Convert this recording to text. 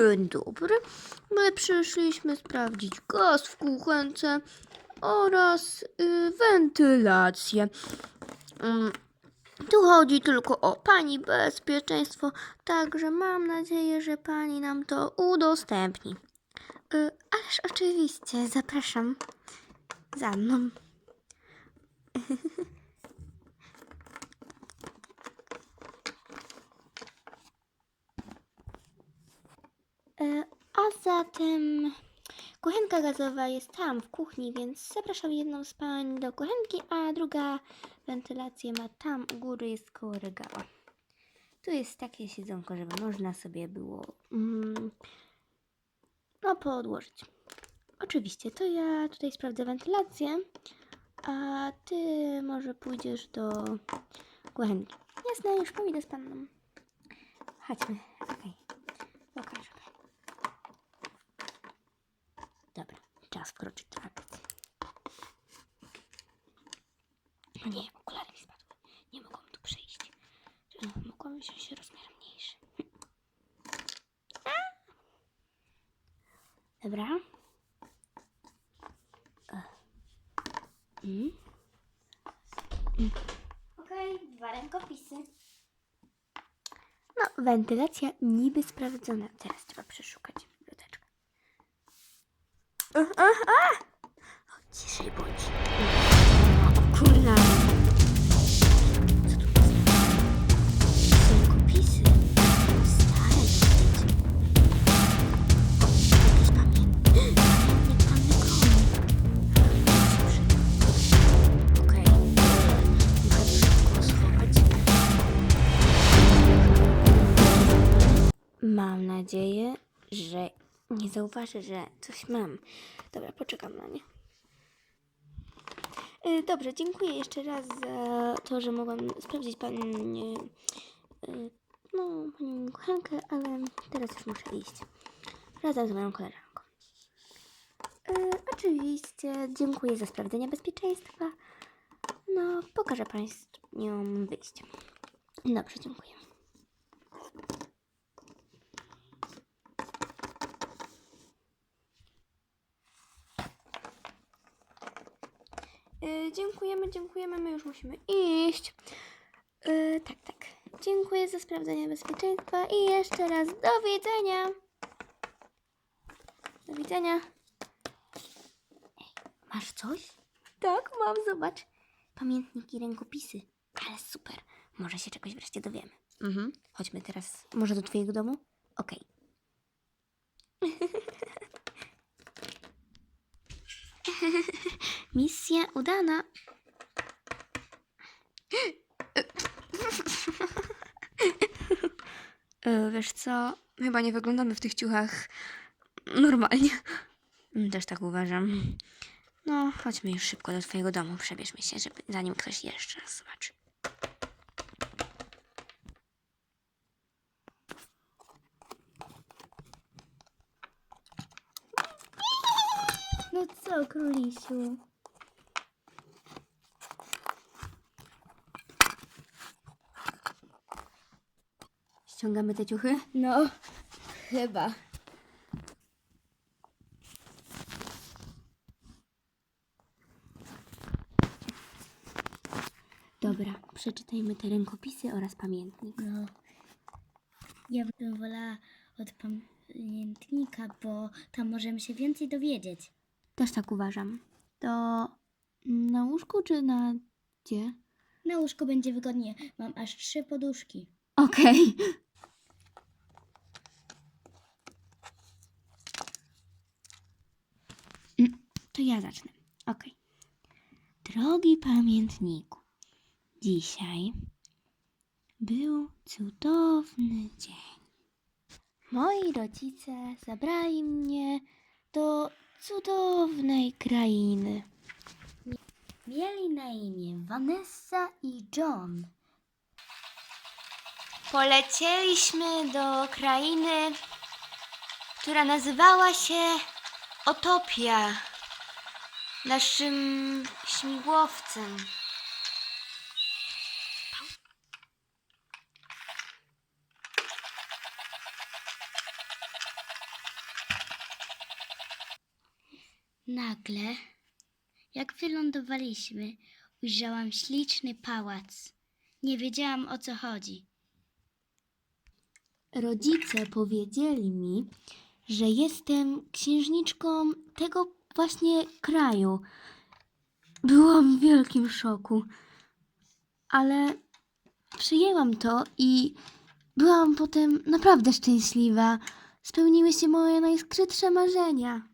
Dzień dobry. My przyszliśmy sprawdzić gaz w kuchence oraz y, wentylację. Mm, tu chodzi tylko o pani bezpieczeństwo, także mam nadzieję, że pani nam to udostępni. Y, ależ oczywiście, zapraszam za mną. E, A zatem kuchenka gazowa jest tam w kuchni, więc zapraszam jedną z pań do kuchenki, a druga wentylację ma tam u góry, jest koło regała. Tu jest takie siedzonko, żeby można sobie było mm, no podłożyć. Oczywiście, to ja tutaj sprawdzę wentylację, a ty może pójdziesz do kuchenki. Jasne, już pójdę z panną. Chodźmy, okej. Pokażę. Czas wkroczyć do akcji. O nie, okulary mi spadły. Nie mogłam tu przejść. Mogłam wziąć się rozmiar mniejszy. Dobra. Mm. Mm. Okej, dwa rękopisy. No, wentylacja niby sprawdzona. Teraz trzeba przeszukać. Ach, ach! O, ciszej bądź. O kurna. Co tu jest? Rękopisy. Stare dosyć. Jakieś pamiętnik. Pamiętnik panny. Okej. Muszę schować. Mam nadzieję, że nie zauważy, że coś mam. Dobra, poczekam na nie. Y, Dobrze, dziękuję jeszcze raz za to, że mogłam sprawdzić pani, y, no, panią kochankę, ale teraz już muszę iść. Razem z moją koleżanką. Y, Oczywiście, dziękuję za sprawdzenie bezpieczeństwa. No, pokażę Państwu wyjście. Dobrze, dziękuję. Dziękujemy, dziękujemy, my już musimy iść. Y, tak, tak. Dziękuję za sprawdzenie bezpieczeństwa i jeszcze raz do widzenia. Do widzenia. Ej, masz coś? Tak, mam, zobacz. Pamiętniki, rękopisy. Ale super. Może się czegoś wreszcie dowiemy. Mhm. Chodźmy teraz może do twojego domu? Okej. Misja udana. E, Wiesz co? Chyba nie wyglądamy w tych ciuchach normalnie. Mm, Też tak uważam. No, chodźmy już szybko do twojego domu. Przebierzmy się, żeby zanim ktoś jeszcze raz zobaczy. No co, królisiu? Ściągamy te ciuchy? No, chyba. Dobra, przeczytajmy te rękopisy oraz pamiętnik. No. Ja bym wolała od pamiętnika, bo tam możemy się więcej dowiedzieć. Też tak uważam. To na łóżku czy na gdzie? Na łóżku będzie wygodnie. Mam aż trzy poduszki. Okej. Mm, To ja zacznę. Okej. Drogi pamiętniku, dzisiaj był cudowny dzień. Moi rodzice zabrali mnie do cudownej krainy. Mieli na imię Vanessa i John. Polecieliśmy do krainy, która nazywała się Otopia naszym śmigłowcem. Nagle, jak wylądowaliśmy, ujrzałam śliczny pałac. Nie wiedziałam o co chodzi. Rodzice powiedzieli mi, że jestem księżniczką tego właśnie kraju. Byłam w wielkim szoku, ale przyjęłam to i byłam potem naprawdę szczęśliwa. Spełniły się moje najskrytsze marzenia.